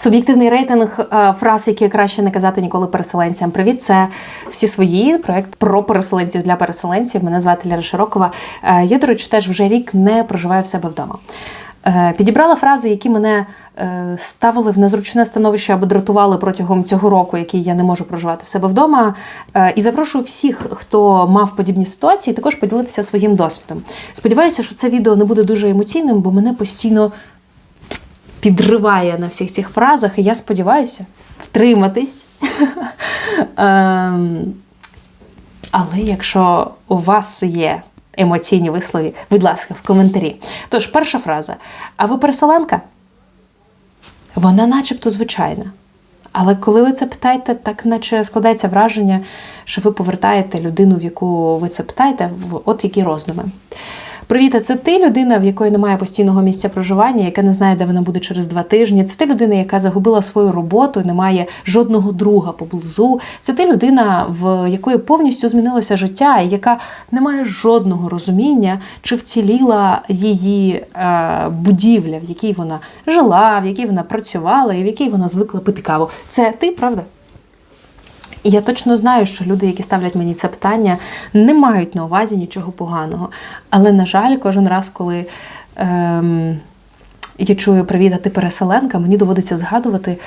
Суб'єктивний рейтинг е, фраз, які краще не казати ніколи переселенцям. Привіт, це всі свої проект про переселенців для переселенців. Мене звати Ляра Широкова. Е, Я, до речі, теж вже рік не проживаю в себе вдома. Е, Підібрала фрази, які мене ставили в незручне становище або дратували протягом цього року, який я не можу проживати в себе вдома. І запрошую всіх, хто мав подібні ситуації, також поділитися своїм досвідом. Сподіваюся, що це відео не буде дуже емоційним, бо мене постійно підриває на всіх цих фразах, і я сподіваюся втриматись. Ем, Але якщо у вас є емоційні вислови, будь ласка, в коментарі. Тож, перша фраза. А ви переселенка? Вона начебто звичайна. Але коли ви це питаєте, так наче складається враження, що ви повертаєте людину, в яку ви це питаєте, в от які роздуми. Привіт, а це ти людина, в якої немає постійного місця проживання, яка не знає, де вона буде через два тижні. Це ти людина, яка загубила свою роботу, не має жодного друга поблизу. Це ти людина, в якої повністю змінилося життя, і яка не має жодного розуміння, чи вціліла її е, будівля, в якій вона жила, в якій вона працювала і в якій вона звикла пити каву. Це ти, правда? І я точно знаю, що люди, які ставлять мені це питання, не мають на увазі нічого поганого. Але, на жаль, кожен раз, коли ем, я чую привіт, а ти переселенка, мені доводиться згадувати,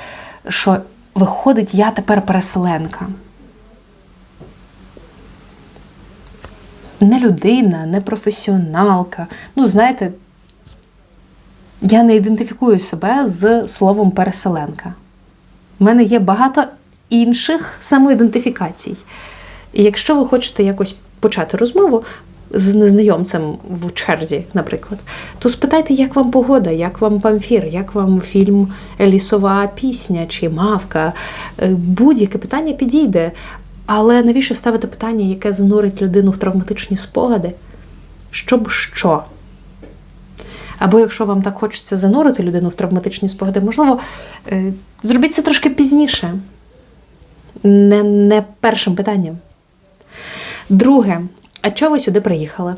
що виходить, я тепер переселенка. Не людина, не професіоналка. Ну, знаєте, я не ідентифікую себе з словом переселенка. У мене є багато інших самоідентифікацій. І якщо ви хочете якось почати розмову з незнайомцем в черзі, наприклад, то спитайте, як вам погода, як вам памфір, як вам фільм Лісова пісня чи мавка. Е, Будь-яке питання підійде. Але навіщо ставити питання, яке занурить людину в травматичні спогади? Щоб що? Або якщо вам так хочеться занурити людину в травматичні спогади, можливо, е, зробіть це трошки пізніше. Не, не першим питанням. Друге, а чого ви сюди приїхали?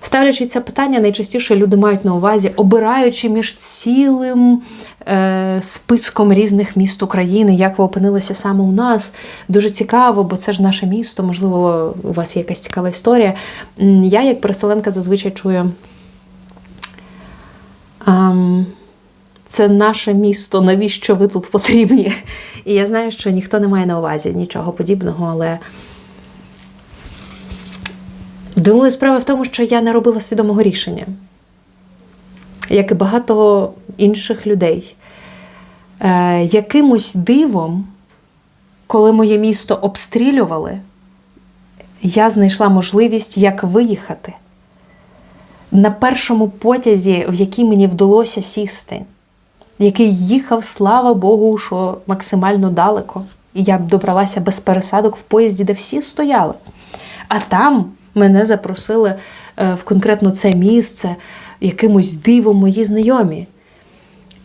Ставлячи це питання, найчастіше люди мають на увазі, обираючи між цілим е, списком різних міст України, як ви опинилися саме у нас. Дуже цікаво, бо це ж наше місто, можливо, у вас є якась цікава історія. Я, як переселенка, зазвичай чую. Ам, це наше місто, навіщо ви тут потрібні? І я знаю, що ніхто не має на увазі нічого подібного, але думаю, справа в тому, що я не робила свідомого рішення, як і багато інших людей. Е, якимось дивом, коли моє місто обстрілювали, я знайшла можливість, як виїхати на першому потязі, в який мені вдалося сісти, який їхав, слава Богу, що максимально далеко. І я б добралася без пересадок в поїзді, де всі стояли. А там мене запросили е, в конкретно це місце якимось дивом мої знайомі.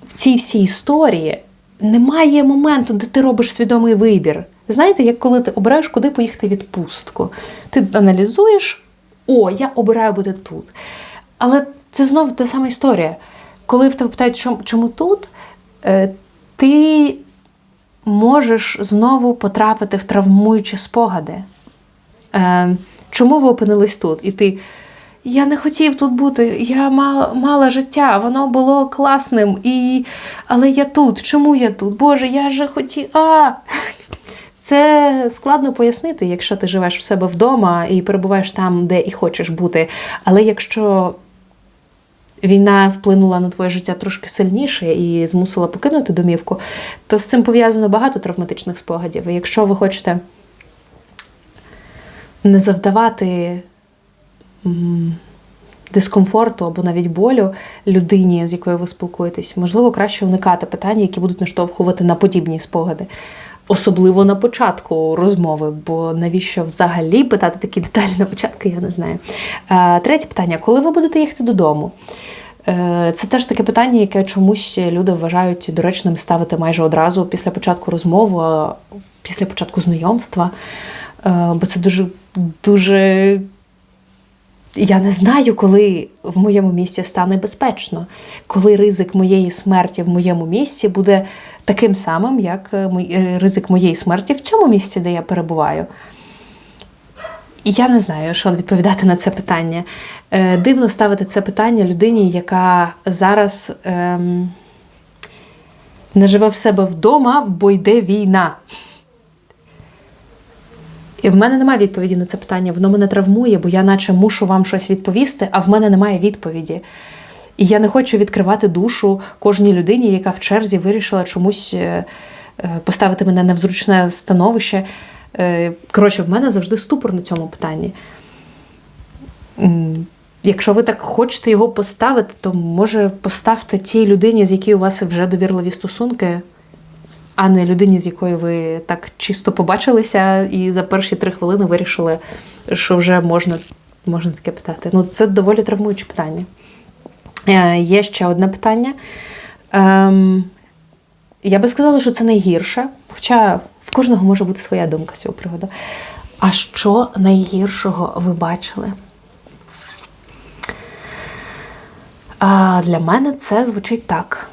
В цій всій історії немає моменту, де ти робиш свідомий вибір. Знаєте, як коли ти обираєш, куди поїхати відпустку. Ти аналізуєш, о, я обираю бути тут. Але це знову та сама історія. Коли в тебе питають, чому, тут, е, ти можеш знову потрапити в травмуючі спогади. Е, чому ви опинились тут? І ти. Я не хотів тут бути, я мала, мала життя, воно було класним, і... але я тут. Чому я тут? Боже, я же хотів. А! Це складно пояснити, якщо ти живеш в себе вдома і перебуваєш там, де і хочеш бути. Але якщо війна вплинула на твоє життя трошки сильніше і змусила покинути домівку, то з цим пов'язано багато травматичних спогадів. І якщо ви хочете не завдавати дискомфорту або навіть болю людині, з якою ви спілкуєтесь, можливо, краще уникати питань, які будуть наштовхувати на подібні спогади. Особливо на початку розмови, бо навіщо взагалі питати такі деталі на початку, я не знаю. Е, Третє питання: коли ви будете їхати додому? Е, Це теж таке питання, яке чомусь люди вважають доречним ставити майже одразу після початку розмови, після початку знайомства. Е, Бо це дуже, дуже Я не знаю, коли в моєму місці стане безпечно, коли ризик моєї смерті в моєму місці буде таким самим, як е, е, ризик моєї смерті в цьому місці, де я перебуваю. І я не знаю, що відповідати на це питання. Е, дивно ставити це питання людині, яка зараз ем, не живе в себе вдома, бо йде війна. І в мене немає відповіді на це питання. Воно мене травмує, бо я наче мушу вам щось відповісти, а в мене немає відповіді. І я не хочу відкривати душу кожній людині, яка в черзі вирішила чомусь е, е, поставити мене на взручне становище. Е, Коротше, в мене завжди ступор на цьому питанні. Якщо ви так хочете його поставити, то може поставте тій людині, з якою у вас вже довірливі стосунки, а не людині, з якою ви так чисто побачилися, і за перші три хвилини вирішили, що вже можна, можна таке питати. Ну, це доволі травмуюче питання. Е, Є ще одне питання. Ем, я би сказала, що це найгірше, хоча в кожного може бути своя думка з цього приводу. А що найгіршого ви бачили? А для мене це звучить так.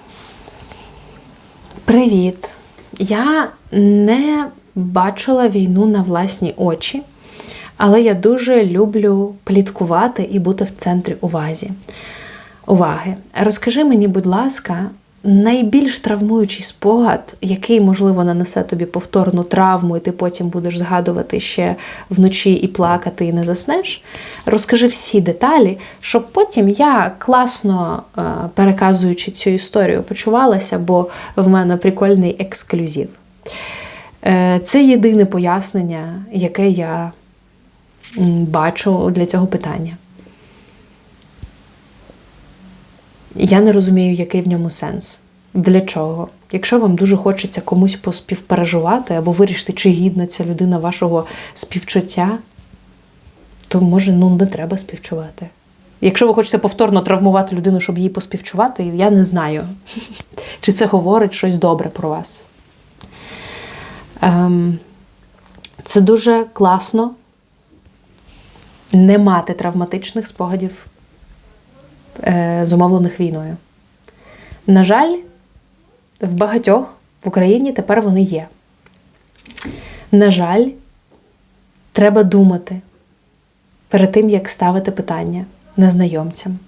Привіт. Я не бачила війну на власні очі, але я дуже люблю пліткувати і бути в центрі увазі. уваги. Розкажи мені, будь ласка, найбільш травмуючий спогад, який, можливо, нанесе тобі повторну травму, і ти потім будеш згадувати ще вночі і плакати, і не заснеш. Розкажи всі деталі, щоб потім я класно е, переказуючи цю історію, почувалася, бо в мене прикольний ексклюзив. Е, Це єдине пояснення, яке я бачу для цього питання. Я не розумію, який в ньому сенс. Для чого? Якщо вам дуже хочеться комусь поспівпереживати або вирішити, чи гідна ця людина вашого співчуття, то може ну не треба співчувати. Якщо ви хочете повторно травмувати людину, щоб їй поспівчувати, я не знаю, чи це говорить щось добре про вас. Ем, це дуже класно не мати травматичних спогадів зумовлених війною. На жаль, в багатьох в Україні тепер вони є. На жаль, треба думати перед тим, як ставити питання незнайомцям.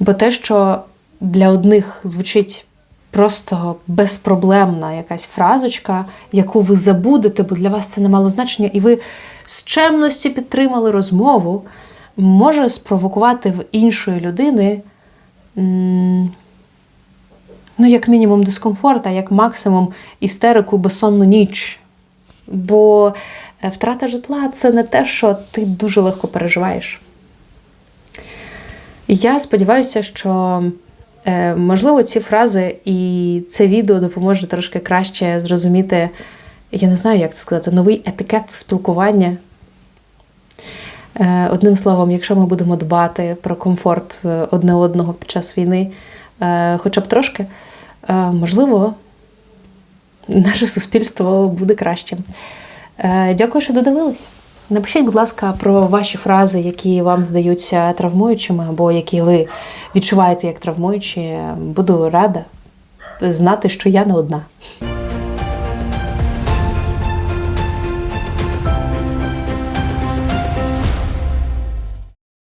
Бо те, що для одних звучить просто безпроблемна якась фразочка, яку ви забудете, бо для вас це не мало значення, і ви з чемності підтримали розмову, може спровокувати в іншої людини, ну, як мінімум, дискомфорт, а як максимум істерику безсонну ніч. Бо е, втрата житла це не те, що ти дуже легко переживаєш. Я сподіваюся, що е, можливо ці фрази і це відео допоможе трошки краще зрозуміти, я не знаю, як це сказати, новий етикет спілкування. Е, Одним словом, якщо ми будемо дбати про комфорт е, одне одного під час війни, е, хоча б трошки, можливо, наше суспільство буде кращим. Дякую, що додивились. Напишіть, будь ласка, про ваші фрази, які вам здаються травмуючими, або які ви відчуваєте як травмуючі. Буду рада знати, що я не одна.